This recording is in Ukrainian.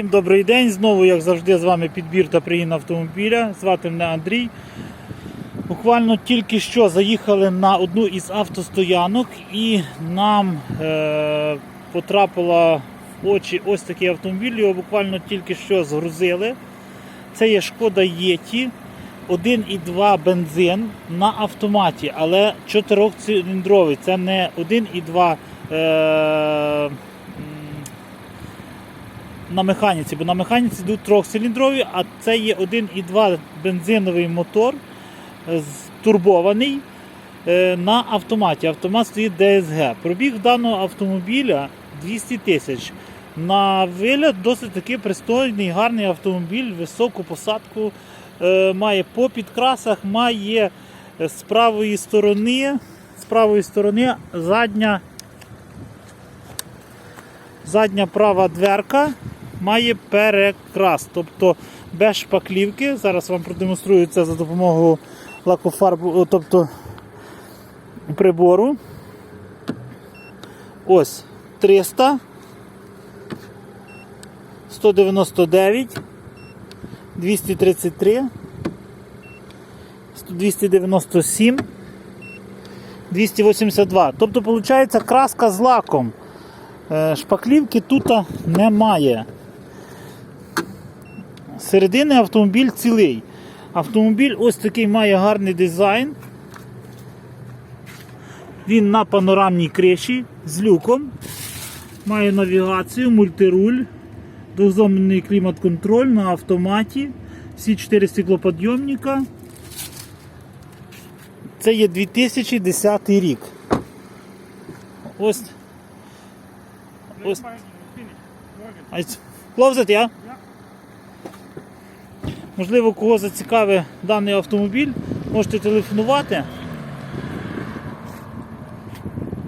Всім добрий день. Знову, як завжди, з вами підбір та пригін автомобіля. Звати мене Андрій. Буквально тільки що заїхали на одну із автостоянок і нам е, потрапила в очі ось такий автомобіль. Його буквально тільки що згрузили. Це є шкода Єті. 1,2 бензин на автоматі, але 4-циліндровий. Це не 1,2 е, на механіці, бо на механіці йдуть трьохциліндрові, а це є 1,2 бензиновий мотор е, турбований е, на автоматі. Автомат стоїть DSG. Пробіг даного автомобіля 200 тисяч. На вигляд досить таки пристойний, гарний автомобіль, високу посадку е, має по підкрасах, має з правої сторони, з правої сторони задня задня права дверка має перекрас, тобто без шпаклівки. Зараз вам продемонструю це за допомогою лакофарбу, тобто прибору. Ось 300, 199, 233, 297, 282. Тобто, виходить, краска з лаком. Е, Шпаклівки тут немає. Середини автомобіль цілий. Автомобіль ось такий має гарний дизайн. Він на панорамній криші з люком. Має навігацію, мультируль, двозонний клімат-контроль на автоматі. Всі 4 стеклоподйомника. Це є 2010 рік. Ось Ось. Close it, yeah? Можливо, кого зацікавить даний автомобіль, можете телефонувати.